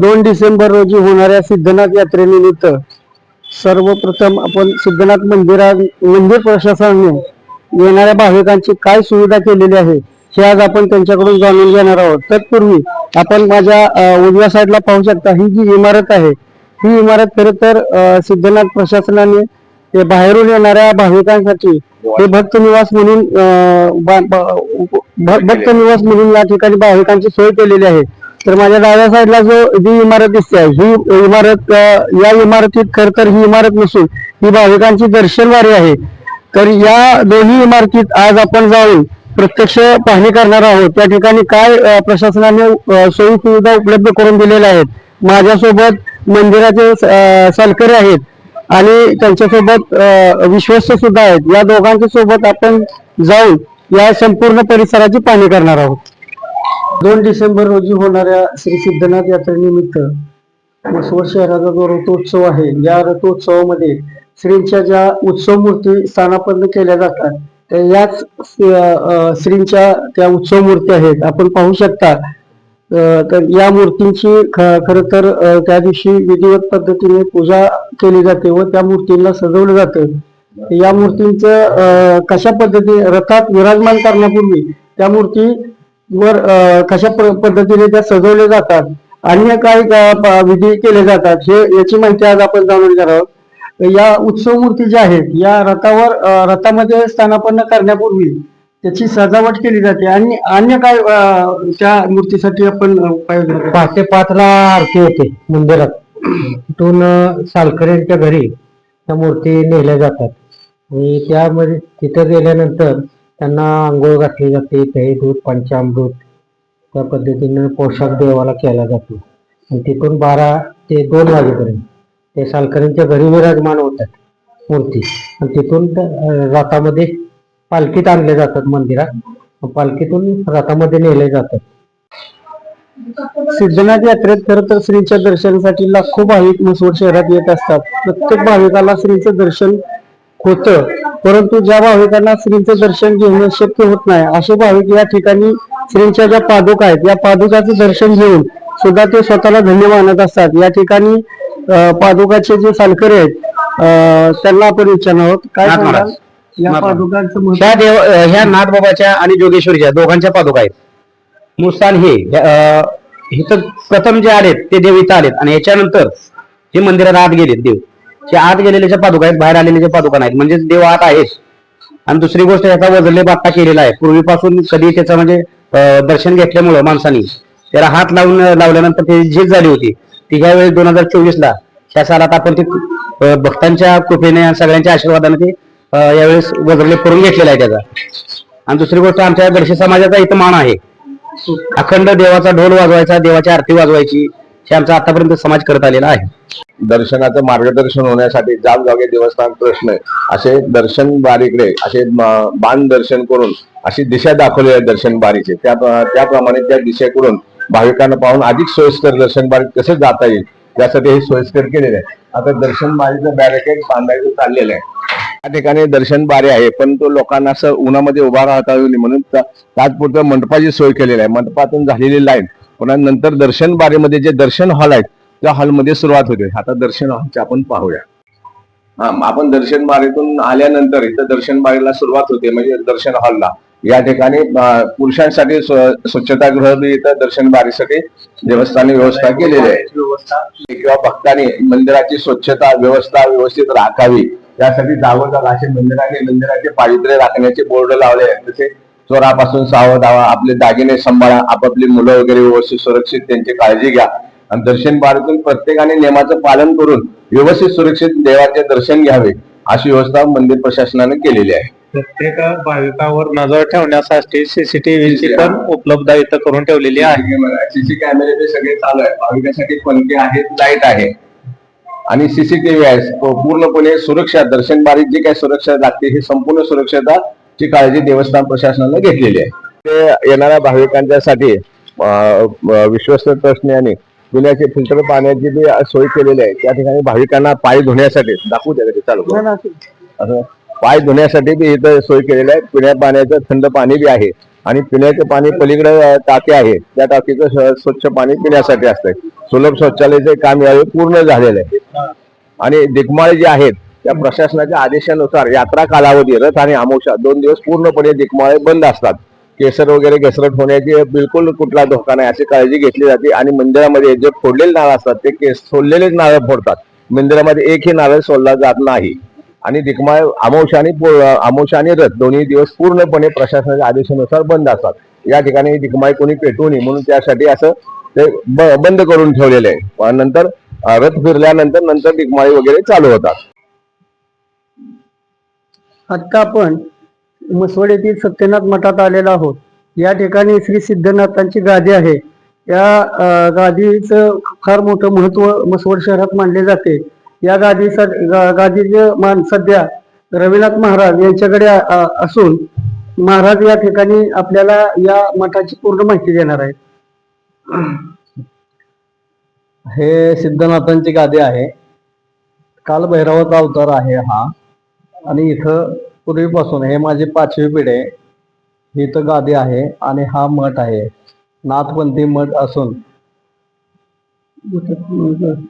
दोन डिसेंबर रोजी होणाऱ्या सिद्धनाथ यात्रेनिमित्त सर्वप्रथम आपण सिद्धनाथ मंदिरात मंदिर प्रशासनाने येणाऱ्या भाविकांची काय सुविधा केलेली आहे हे आज आपण त्यांच्याकडून जाणून घेणार आहोत. तत्पूर्वी आपण माझ्या उजव्या साईडला पाहू शकता ही जी इमारत आहे ही इमारत खरं तर सिद्धनाथ प्रशासनाने ते बाहेरून येणाऱ्या भाविकांसाठी हे भक्त निवास म्हणून भक्त निवास म्हणून या ठिकाणी भाविकांची सोय केलेली आहे. तर माझ्या डाव्या साईडला जो जी इमारत दिसते आहे, ही इमारत या इमारतीत खर तर ही इमारत नसून ही भाविकांची दर्शनवारी आहे. तर या दोन्ही इमारतीत आज आपण जाऊन प्रत्यक्ष पाहणी करणार आहोत. त्या ठिकाणी काय प्रशासनाने सोयी सुविधा उपलब्ध करून दिलेल्या आहेत? माझ्यासोबत मंदिराचे सलकरी सालकरी आहेत आणि त्यांच्यासोबत विश्वस्त सुद्धा आहेत. या दोघांच्या सोबत आपण जाऊन या संपूर्ण परिसराची पाहणी करणार आहोत. दोन डिसेंबर रोजी होणाऱ्या श्री सिद्धनाथ यात्रेनिमित्त म्हसवड शहराचा जो रथोत्सव आहे या रथोत्सवामध्ये श्रींच्या ज्या उत्सव मूर्ती स्थानापन्न केल्या जातात त्या याच श्रींच्या त्या उत्सव मूर्ती आहेत. आपण पाहू शकता तर या मूर्तींची खर तर त्या दिवशी विधिवत पद्धतीने पूजा केली जाते व त्या मूर्तींना सजवलं जातं. या मूर्तींचं कशा पद्धतीने रथात विराजमान करण्यापूर्वी त्या मूर्ती वर कशा पद्धतीने त्या सजवल्या जातात अन्य काय विधी केले जातात हे याची माहिती आज आपण जाणून घेणार आहोत. या उत्सव मूर्ती ज्या आहेत या रथावर रथामध्ये स्थानापन्न करण्यापूर्वी त्याची सजावट केली जाते आणि अन्य काय त्या मूर्तीसाठी आपण अ, पहाटे पाचला आरती होते मंदिरात. तिथून अं, सालकऱ्यांच्या घरी त्या मूर्ती नेल्या जातात. आणि त्यामध्ये तिथं गेल्यानंतर त्यांना आंघोळ घातली जाते दही दूध पंचामृत त्या पद्धतीनं पोशाख देवाला केला जातो. आणि तिथून बारा ते दोन वाजेपर्यंत ते सालकरींच्या घरी विराजमान होतात मूर्ती. आणि तिथून त्या, रथामध्ये पालखीत आणले जातात मंदिरात. पालखीतून रथामध्ये नेले जातात. सिद्धनाथ यात्रेत खरं तर श्रींच्या दर्शनासाठी लाखो भाविक म्हसवड शहरात येत असतात. प्रत्येक भाविकाला श्रींचं दर्शन होतं. परंतु ज्या भाविकांना श्रींचं दर्शन घेणं शक्य होत नाही असे भाविक या ठिकाणी श्रींच्या ज्या पादुका आहेत या पादुकाचं दर्शन घेऊन सुद्धा ते स्वतःला धन्य मानत असतात. या ठिकाणी पादुकाचे जे सालकरी आहेत त्यांना आपण विचारणार आहोत. काय सांगाल. या. पादुकांचं? ह्या देव ह्या नाथबाबाच्या आणि जोगेश्वरीच्या दोघांच्या पादुका आहेत. मुस्तान हे इथं प्रथम जे आलेत ते देव इथं आलेत. आणि याच्यानंतर हे मंदिरात आत गेलेत देव. जे आत गेलेल्याच्या पादुका आहेत बाहेर आलेल्या पादुका नाहीत म्हणजे देव आत आहेच आणि दुसरी गोष्ट याचा वजले बाट्टा केलेला आहे. पूर्वीपासून कधी त्याचं म्हणजे दर्शन घेतल्यामुळं माणसानी त्याला हात लावून लावल्यानंतर ते झीज झाली होती. ती ह्या दोन हजार चोवीस ला ह्या सालात आपण ते भक्तांच्या कृपेने सगळ्यांच्या आशीर्वादाने ते यावेळेस वजरले करून घेतलेला आहे त्याचा. आणि दुसरी गोष्ट आमच्या गडशी समाजाचा इथं मान आहे. अखंड देवाचा ढोल वाजवायचा देवाची आरती वाजवायची. हे आमचा आतापर्यंत समाज करत आलेला आहे. दर्शनाचं मार्गदर्शन होण्यासाठी जागजागे देवस्थान प्रश्न असे दर्शन बारीकडे असे बाण दर्शन करून अशी दिशा दाखवली आहे दर्शन बारीचे. त्या त्याप्रमाणे त्या दिशेकडून भाविकांना पाहून अधिक सोयीस्कर दर्शन बारीत कसे जाता येईल यासाठी हे सोयीस्कर केलेलं आहे. आता दर्शन बारीचं बॅरिकेड बांधायचं चाललेलं आहे. त्या ठिकाणी दर्शन बारी आहे पण तो लोकांना असं उन्हामध्ये उभा राहता येऊ नये म्हणून तात्पुरतं मंडपाची सोय केलेली आहे. मंडपातून झालेली लाईन पुन्हा नंतर दर्शन बारेमध्ये जे दर्शन हॉल आहेत त्या हॉलमध्ये सुरुवात होते. आता दर्शन हॉलच्या आपण पाहूया. हा आपण दर्शन बारेतून आल्यानंतर इथं दर्शन बारेला सुरुवात होते म्हणजे दर्शन हॉलला. या ठिकाणी पुरुषांसाठी स्व- स्वच्छतागृह इथं दर्शन बारीसाठी देवस्थानी व्यवस्था केलेली आहे. किंवा भक्तांनी मंदिराची स्वच्छता व्यवस्था व्यवस्थित राखावी. यासाठी जागोजाग असे मंदिराने मंदिराचे पावित्र्य राखण्याचे बोर्ड लावले आहेत. तसे चोरापासून सावध व्हावा आपले दागिने सांभाळा आपापली मुलं वगैरे व्यवस्थित सुरक्षित त्यांची काळजी घ्या. आणि दर्शन बारीतून प्रत्येकाने नियमाचं पालन करून व्यवस्थित सुरक्षित देवाचे दर्शन घ्यावे अशी व्यवस्था मंदिर प्रशासनाने केलेली आहे. प्रत्येक भाविकावर नजर ठेवण्यासाठी सीसीटीव्हीची पण उपलब्ध इथं करून ठेवलेली आहे. सीसी कॅमेरे ते सगळे चालू आहे भाविकांसाठी पंखे आहेत लाइट आहे. आणि सीसीटीव्ही आहे. पूर्णपणे सुरक्षा दर्शन बारीत जी काही सुरक्षा लागते ही संपूर्ण सुरक्षता ची काळजी देवस्थान प्रशासनाने घेतलेली आहे. ते येणाऱ्या भाविकांच्यासाठी विश्वस्त ट्रस्टने आणि पिण्याचे फिल्टर पाण्याची बी सोय केलेली आहे त्या ठिकाणी भाविकांना पाय धुण्यासाठी दाखवू द्या चालू. असं? पाय धुण्यासाठी बी इथं सोय केलेली आहे. पिण्या पाण्याचं थंड पाणी बी आहे. आणि पिण्याचे पाणी पलीकडे टाकी आहे. त्या टाकीचं स्वच्छ पाणी पिण्यासाठी असतंय. सुलभ शौचालयाचे काम यावेळी पूर्ण झालेलं आहे. आणि दिगमाळे जे आहेत त्या प्रशासनाच्या आदेशानुसार यात्रा कालावधी रथ आणि आमोशा दोन दिवस पूर्णपणे दिगमाळे बंद असतात. केसर वगैरे घसरट होण्याची बिलकुल कुठला धोका नाही अशी काळजी घेतली जाते आणि मंदिरामध्ये जे फोडलेले नारळ असतात ते केस सोडलेलेच नारळ फोडतात. मंदिरामध्ये एकही नारळ सोडला जात नाही. आणि दिकमाळ आमोशा आणि पो- आणि रथ दोन्ही दिवस पूर्णपणे प्रशासनाच्या आदेशानुसार बंद असतात. या ठिकाणी दिकमाळ कोणी पेटवू नये म्हणून त्यासाठी असं ते ब- बंद करून ठेवलेले आहे. नंतर रथ फिरल्यानंतर नंतर दिकमाळी वगैरे चालू होतात. आत्ता आपण मसवड येथील सत्यनाथ मठात आलेलो आहोत. या ठिकाणी श्री सिद्धनाथांची गादी आहे. या गादीचं फार मोठं महत्त्व मसवड शहरात मानले जाते. या गादी गादीचे मान सध्या रविनाथ महाराज यांच्याकडे असून महाराज या ठिकाणी आपल्याला या मठाची पूर्ण माहिती देणार आहेत. हे सिद्धनाथांची गादी आहे. काल भैरवाचा अवतार आहे हा. आणि इथं पूर्वीपासून हे माझी पाचवी पिढी आहे. ही इथं गादी आहे आणि हा मठ आहे. नाथपंथी मठ असून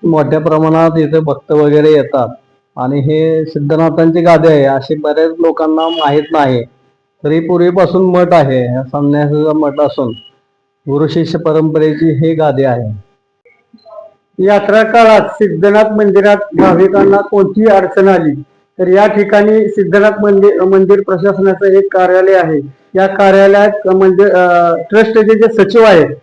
मोठ्या प्रमाणात इथे भक्त वगैरे येतात. आणि हे सिद्धनाथांची गादी आहे. असे बऱ्याच लोकांना माहीत नाही. तरी पूर्वीपासून मठ आहे. संन्यासाचा मठ असून गुरुशिष्य परंपरेची ही गादी आहे. यात्रा काळात सिद्धनाथ मंदिरात भाविकांना कोणतीही अडचण आली तर या ठिकाणी सिद्धनाथ मंदिर मंदिर प्रशासनाचं एक कार्यालय आहे. या कार्यालयात मंदिर ट्रस्टचे जे सचिव आहेत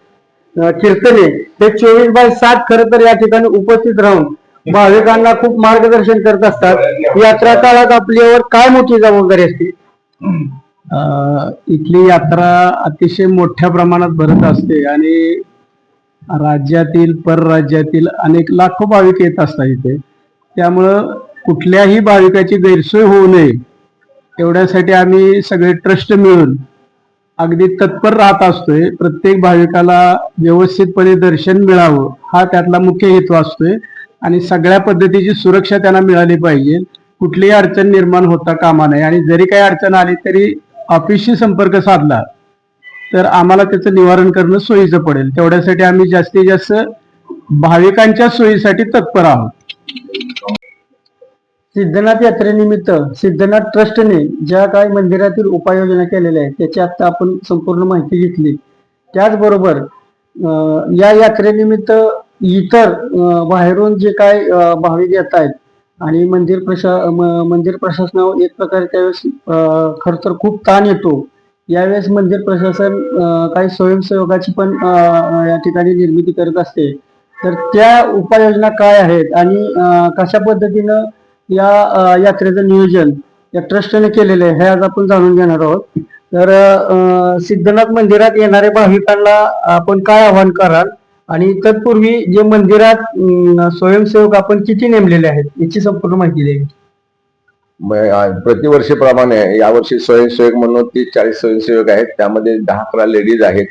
कीर्तने ते चोवीस बाय सात खरं तर या ठिकाणी उपस्थित राहून भाविकांना खूप मार्गदर्शन करत असतात. यात्रा काळात आपल्यावर काय मोठी जबाबदारी असते? इथली यात्रा अतिशय मोठ्या प्रमाणात भरत असते आणि राज्यातील परराज्यातील अनेक लाखो भाविक येत असतात इथे. त्यामुळं कुठल्याही भाविकाची गैरसोय होऊ नये एवढ्यासाठी आम्ही सगळे ट्रस्ट मिळून अगदी तत्पर राहत असतोय. प्रत्येक भाविकाला व्यवस्थितपणे दर्शन मिळावं हा त्यातला मुख्य हेतू असतोय. आणि सगळ्या पद्धतीची सुरक्षा त्यांना मिळाली पाहिजे. कुठलीही अडचण निर्माण होता कामा नये. आणि जरी काही अडचण आली तरी ऑफिसशी संपर्क साधला तर आम्हाला त्याचं निवारण करणं सोयीचं पडेल. तेवढ्यासाठी आम्ही जास्तीत जास्त भाविकांच्या सोयीसाठी तत्पर आहोत. सिद्धनाथ यात्रेनिमित्त सिद्धनाथ ट्रस्टने ज्या काही मंदिरातील उपाययोजना केलेल्या आहेत त्याची आता आपण संपूर्ण माहिती घेतली. त्याचबरोबर या यात्रेनिमित्त इतर बाहेरून जे काय भाविक येत आहेत आणि मंदिर प्रशा म- मंदिर प्रशासनावर एक प्रकारे त्यावेळेस खर खरं तर खूप ताण येतो. यावेळेस मंदिर प्रशासन काही स्वयंसेवकाची पण या ठिकाणी निर्मिती करत असते. तर त्या उपाययोजना काय आहेत आणि कशा पद्धतीनं या यात्रेचं नियोजन या ट्रस्टने केलेलं आहे हे आज आपण जाणून घेणार आहोत. तर सिद्धनाथ मंदिरात येणाऱ्या भाविकांना आपण काय आवाहन कराल? आणि तत्पूर्वी जे मंदिरात स्वयंसेवक आपण किती नेमलेले आहेत याची संपूर्ण माहिती द्यावी प्रतिवर्षीप्रमाणे यावर्षी स्वयंसेवक म्हणून तीस चाळीस स्वयंसेवक आहेत त्यामध्ये दहा अकरा लेडीज आहेत.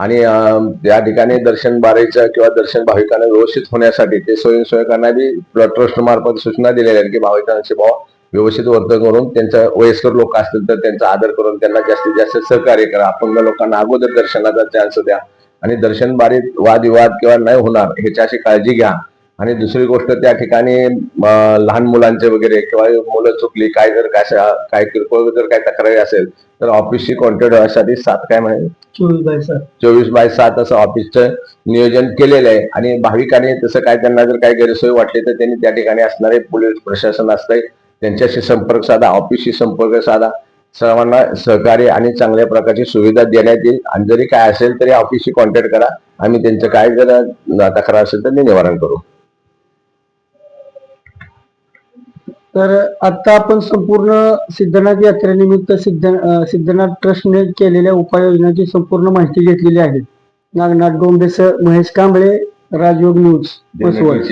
आणि या ठिकाणी दर्शन बारेचं किंवा दर्शन भाविकांना व्यवस्थित होण्यासाठी ते स्वयंसेवकांना बी ट्रस्ट मार्फत सूचना दिलेल्या आहेत की भाविकांचे भाव व्यवस्थित वर्तन करून त्यांचा वयस्कर लोक असतील तर त्यांचा आदर करून त्यांना जास्तीत जास्त सहकार्य करा. अपंग लोकांना अगोदर दर्शनाचा चान्स द्या. आणि दर्शन बारीत वादविवाद किंवा नाही होणार ह्याच्याशी काळजी घ्या. आणि दुसरी गोष्ट त्या ठिकाणी लहान मुलांचे वगैरे किंवा मुलं चुकली काय जर काय काय किरकोळ जर काय तक्रारी असेल तर ऑफिसशी कॉन्टॅक्ट होण्यासाठी सात काय म्हणे? चोवीस बाय सात. चोवीस बाय सात असं ऑफिसचं नियोजन केलेलं आहे. आणि भाविकांनी तसं काय त्यांना जर काही गैरसोय वाटली तर त्यांनी त्या ठिकाणी असणारे पोलीस प्रशासन असतंय. त्यांच्याशी संपर्क साधा ऑफिसशी संपर्क साधा. सर्वांना सहकार्य आणि चांगल्या प्रकारची सुविधा देण्यात येईल. आणि जरी काय असेल तरी ऑफिसशी कॉन्टॅक्ट करा. आम्ही त्यांचं काय जर तक्रार असेल तर निवारण करू. तर आता आपण संपूर्ण सिद्धनाथ यात्रेनिमित्त सिद्ध सिद्धनाथ ट्रस्टने केलेल्या उपाययोजनाची संपूर्ण माहिती घेतलेली आहे. नागनाथ डोंबेसर महेश कांबळे राजयोग न्यूज मसवड